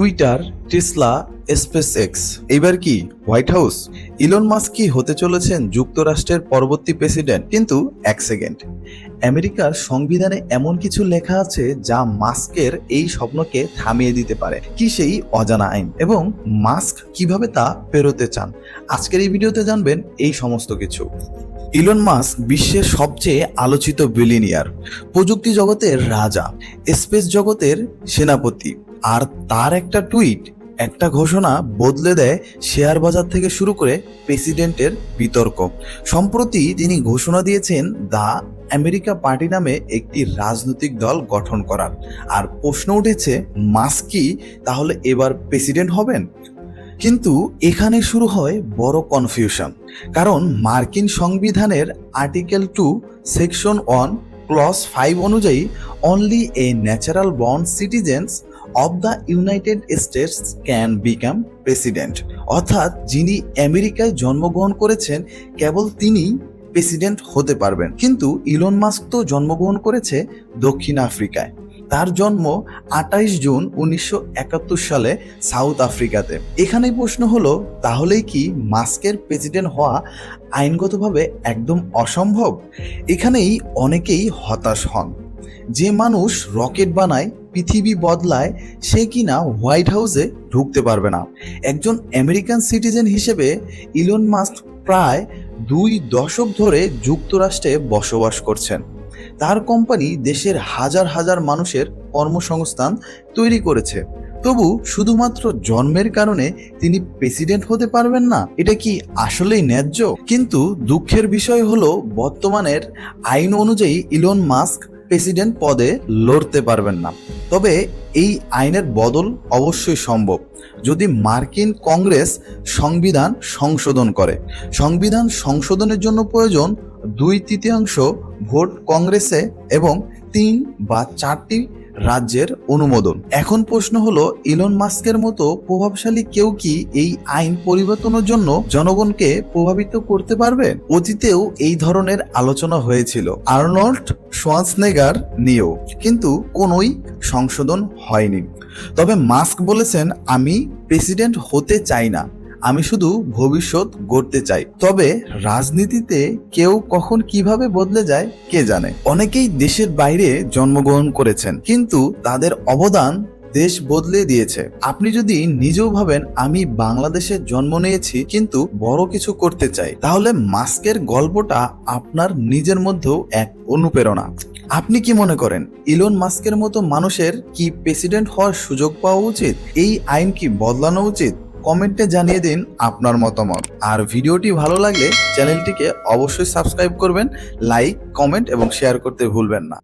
Twitter, Tesla space x এবার কি, white house? Elon Musk কি হতে চলেছেন যুক্তরাষ্ট্রের পরবর্তী প্রেসিডেন্ট? কিন্তু এক সেকেন্ড। আমেরিকার সংবিধানে এমন কিছু লেখা আছে যা মাস্কের এই স্বপ্নকে থামিয়ে দিতে পারে। কি সেই অজানা আইন? এবং মাস্ক কীভাবে তা পেরোতে চান? আজকের এই ভিডিওতে জানবেন এই সমস্ত কিছু। ইলন মাস্ক বিশ্বের সবচেয়ে আলোচিত বিলিনিয়ার প্রযুক্তি জগতের রাজা স্পেস জগতের সেনাপতি। আর তার একটা টুইট একটা ঘোষণা বদলে দেয় শেয়ার বাজার থেকে শুরু করে প্রেসিডেন্টের বিতর্ক। সম্প্রতি তিনি ঘোষণা দিয়েছেন দা আমেরিকা পার্টি নামে একটি রাজনৈতিক দল গঠন করার। আর প্রশ্ন উঠেছে, মাস্ক তাহলে এবার প্রেসিডেন্ট হবেন? কিন্তু এখানে শুরু হয় বড় কনফিউশন কারণ মার্কিন সংবিধানের article two section one clause five অনুযায়ী only a natural born citizens of the united states can become president অর্থাৎ যিনি আমেরিকায় জন্মগ্রহণ করেছেন, কেবল তিনি প্রেসিডেন্ট হতে পারবেন। কিন্তু ইলন মাস্ক তো জন্মগ্রহণ করেছে দক্ষিণ আফ্রিকায়। তার জন্ম আটাইশ জুন উনিশশো একাত্তর সালে সাউথ আফ্রিকাতে। এখানেই প্রশ্ন হলো, তাহলেই কি মাস্কের প্রেসিডেন্ট হওয়া আইনগতভাবে একদম অসম্ভব? এখানেই অনেকেই হতাশ হন। যে মানুষ রকেট বানায়, পৃথিবী বদলায়, সে কিনা হোয়াইট হাউসে ঢুকতে পারবে না। একজন আমেরিকান সিটিজেন হিসেবে ইলন মাস্ক প্রায় দুই দশক ধরে যুক্তরাষ্ট্রে বসবাস করছেন। তার কোম্পানি দেশের হাজার হাজার মানুষের কর্মসংস্থান তৈরি করেছে। তবু শুধুমাত্র জন্মের কারণে তিনি প্রেসিডেন্ট হতে পারবেন না, এটা কি আসলেই ন্যায্য? কিন্তু দুঃখের বিষয় হলো, বর্তমানের আইন অনুযায়ী ইলন মাস্ক প্রেসিডেন্ট পদে লড়তে পারবেন না। তবে এই আইনের বদল অবশ্যই সম্ভব, যদি মার্কিন কংগ্রেস সংবিধান সংশোধন করে। সংবিধান সংশোধনের জন্য প্রয়োজন দুই তৃতীয়াংশ ভোট কংগ্রেসে এবং তিন বা চারটি রাজ্যের অনুমোদন। এখন প্রশ্ন হলো, ইলন মাস্কের মতো প্রভাবশালী কেউ কি এই আইন পরিবর্তনের জন্য জনগণকে প্রভাবিত করতে পারবে? অতীতেও এই ধরনের আলোচনা হয়েছিল। আর্নল্ড সোয়ান্সনেগার নিয়েও, কিন্তু কোনোই সংশোধন হয়নি। তবে মাস্ক বলেছেন, আমি প্রেসিডেন্ট হতে চাই না। আমি শুধু ভবিষ্যৎ গড়তে চাই। তবে রাজনীতিতে কেউ কখন কীভাবে বদলে যায়, কে জানে? অনেকেই দেশের বাইরে জন্মগ্রহণ করেছেন, কিন্তু তাদের অবদান দেশ বদলে দিয়েছে। আপনি যদি নিজেও ভাবেন, আমি বাংলাদেশে জন্ম নিয়েছি, কিন্তু বড় কিছু করতে চাই, তাহলে মাস্কের গল্পটা আপনার নিজের মধ্যেও এক অনুপ্রেরণা। আপনি কি মনে করেন, ইলন মাস্কের মতো মানুষের কি প্রেসিডেন্ট হওয়ার সুযোগ পাওয়া উচিত? এই আইন কি বদলানো উচিত? কমেন্টে জানিয়ে দিন আপনার মতামত। আর ভিডিওটি ভালো লাগলে চ্যানেলটিকে অবশ্যই সাবস্ক্রাইব করবেন, লাইক, কমেন্ট এবং শেয়ার করতে ভুলবেন না।